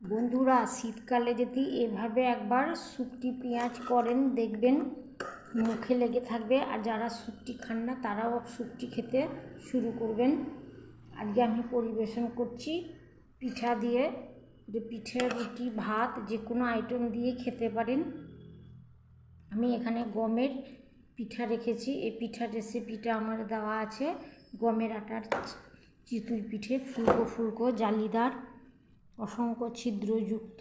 বন্ধুরা, শীতকালে যদি এভাবে একবার শুকটি পেঁয়াজ করেন, দেখবেন মুখে লেগে থাকবে। আর যারা শুকটি খান না, তারাও শুকটি খেতে শুরু করবেন। আজকে আমি পরিবেশন করছি পিঠা দিয়ে। যে পিঠে, রুটি, ভাত, যে কোনো আইটেম দিয়ে খেতে পারেন। আমি এখানে গমের পিঠা রেখেছি। এই পিঠা রেসিপিটা আমার দেওয়া আছে। গমের আটার চিতুই পিঠে, ফুলকো ফুলকো, জালিদার। অসংখ্য ছিদ্রযুক্ত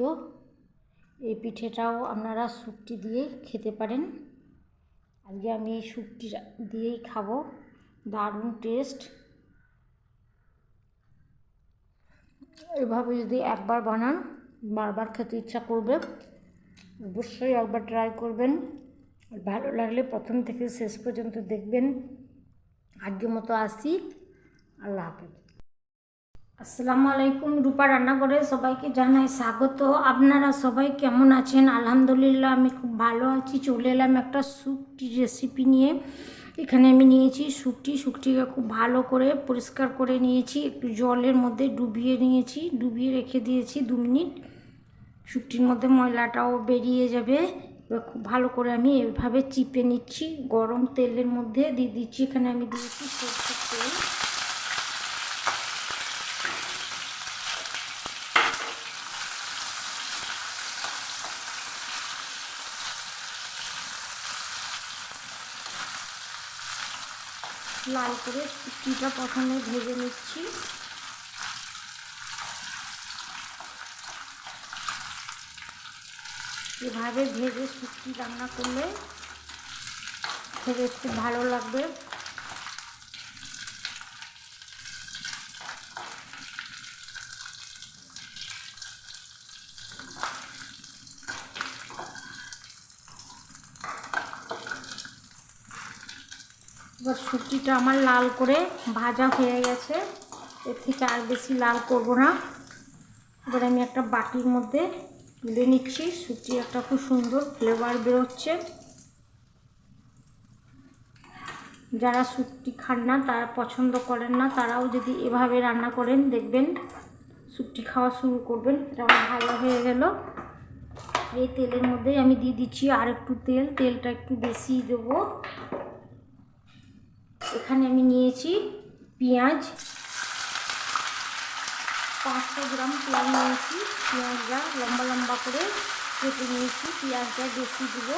এই পিঠেটাও আপনারা শুকটি দিয়ে খেতে পারেন। আজকে আমি এই শুকটি দিয়েই খাব। দারুণ টেস্ট। এভাবে যদি একবার বানান, বারবার খেতে ইচ্ছা করবে, অবশ্যই একবার ট্রাই করবেন। ভালো লাগলে প্রথম থেকে শেষ পর্যন্ত দেখবেন। আজকের মতো আসি। আল্লাহ হাফেজ। আসসালামু আলাইকুম, রূপা রান্নাঘরে সবাইকে জানাই স্বাগত। আপনারা সবাই কেমন আছেন? আলহামদুলিল্লাহ, আমি খুব ভালো আছি। চলে এলাম একটা সুপটি রেসিপি নিয়ে। এখানে আমি নিয়েছি শুকটি শুকটিকে খুব ভালো করে পরিষ্কার করে নিয়েছি। একটু জলের মধ্যে ডুবিয়ে নিয়েছি। ডুবিয়ে রেখে দিয়েছি দু মিনিট। শুকটির মধ্যে ময়লাটাও বেরিয়ে যাবে। এবার খুব ভালো করে আমি এভাবে চিপে নিচ্ছি। গরম তেলের মধ্যে দিয়ে দিচ্ছি। এখানে আমি দিয়েছি সরষের তেল লাল করে টিটা প্রথমে ভেজে নিচ্ছি। এভাবে ভেজে শুকটি রান্না করলে খেতে একটু ভালো লাগবে। এবার শুকটিটা আমার লাল করে ভাজা হয়ে গেছে। এর থেকে আর বেশি লাল করব না। এবার আমি একটা বাটির মধ্যে তুলে নিচ্ছি। শুকটি একটা খুব সুন্দর ফ্লেভার বেরোচ্ছে। যারা শুকটি খান না, তারা পছন্দ করেন না, তারাও যদি এভাবে রান্না করেন, দেখবেন শুকটি খাওয়া শুরু করবেন। এটা আমার ভালো হয়ে গেল। এই তেলের মধ্যেই আমি দিয়ে দিচ্ছি আর একটু তেল। তেলটা একটু বেশি দেবো। এখানে আমি নিয়েছি পেঁয়াজ। পাঁচশো গ্রাম পেঁয়াজ নিয়েছি, পেঁয়াজটা লম্বা লম্বা করে কেটে নিয়েছি, পেঁয়াজটা বেশি দিব।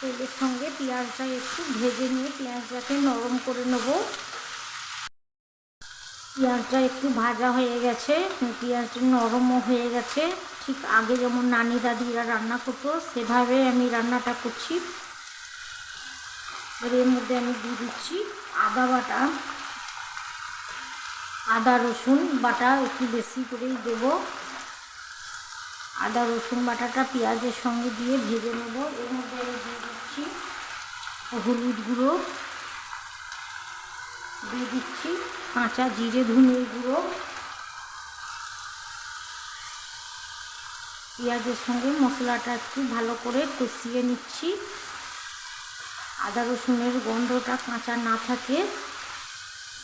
তেলের সঙ্গে পেঁয়াজটা একটু ভেজে নিয়ে পেঁয়াজটাকে নরম করে নেব। পেঁয়াজটা একটু ভাজা হয়ে গেছে, পেঁয়াজটা নরমও হয়ে গেছে। ঠিক আগে যেমন নানি দাদিরা রান্না করতো, সেভাবে আমি রান্নাটা করছি। এর মধ্যে আমি দিয়ে দিচ্ছি আদা বাটা, আদা রসুন বাটা একটু বেশি করেই দেবো। আদা রসুন বাটাটা পেঁয়াজের সঙ্গে দিয়ে ভেজে নেব। এর মধ্যে আমি দিয়ে দিচ্ছি হলুদ গুঁড়ো। দিয়ে দিচ্ছি কাঁচা জিরে ধুনের গুঁড়ো। পেঁয়াজের সঙ্গে মশলাটা একটু ভালো করে কষিয়ে নিচ্ছি। আদা রসুনের গন্ধটা কাঁচা না থাকে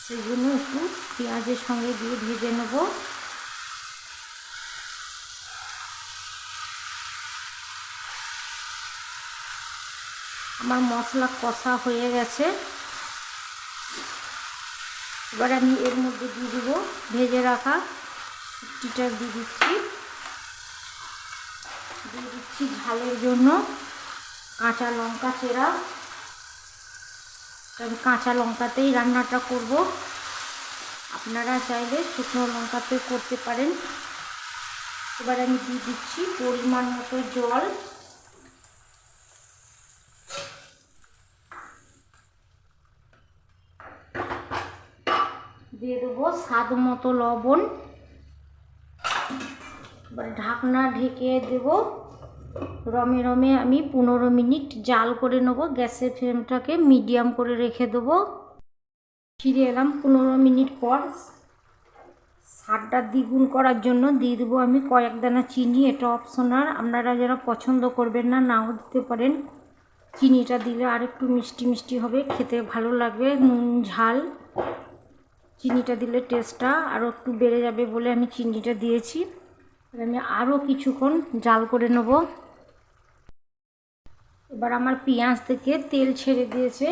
সেই জন্য একটু পেঁয়াজের সঙ্গে দিয়ে ভেজে নেব। আমার মশলা কষা হয়ে গেছে। এবার আমি এর মধ্যে দিয়ে দেবো ভেজে রাখা শুক্তিটা দিয়ে দিচ্ছি। দিয়ে দিচ্ছি ঝালের জন্য কাঁচা লঙ্কা চেরা। আমি কাঁচা লঙ্কাতেই রান্নাটা করব। আপনারা চাইলে শুকনো লঙ্কাতে করতে পারেন। এবার আমি দিয়ে দিচ্ছি পরিমাণ মতো জল। দিয়ে দেবো স্বাদ মতো লবণ। এবার ঢাকনা ঢেকে দেব। রমে রমে আমি পনেরো মিনিট জাল করে নেব, গ্যাসের ফ্লেমটাকে মিডিয়াম করে রেখে দেবো। ফিরে এলাম পনেরো মিনিট পর। স্বাদটা দ্বিগুণ করার জন্য দিয়ে দেবো আমি কয়েক দানা চিনি, এটা অপশনাল। আপনারা যারা পছন্দ করবেন না, নাও দিতে পারেন। চিনিটা দিলে আর একটু মিষ্টি মিষ্টি হবে, খেতে ভালো লাগবে, নুন, ঝাল। চিনিটা দিলে টেস্টটা আরও একটু বেড়ে যাবে বলে আমি চিনিটা দিয়েছি। আমি আরও কিছুক্ষণ জাল করে নেব। এবার আমার পেঁয়াজ থেকে তেল ছেড়ে দিয়েছে।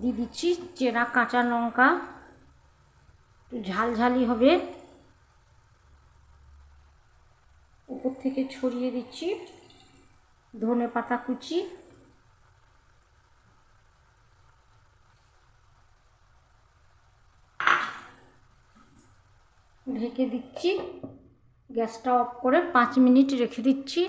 দিয়ে দিচ্ছি চেরা কাঁচা লঙ্কা। একটু ঝালঝালি হবে। উপর থেকে ছড়িয়ে দিচ্ছি ধনে পাতা কুচি। ঢেকে দিচ্ছি। গ্যাসটা অফ করে পাঁচ মিনিট রেখে দিচ্ছি।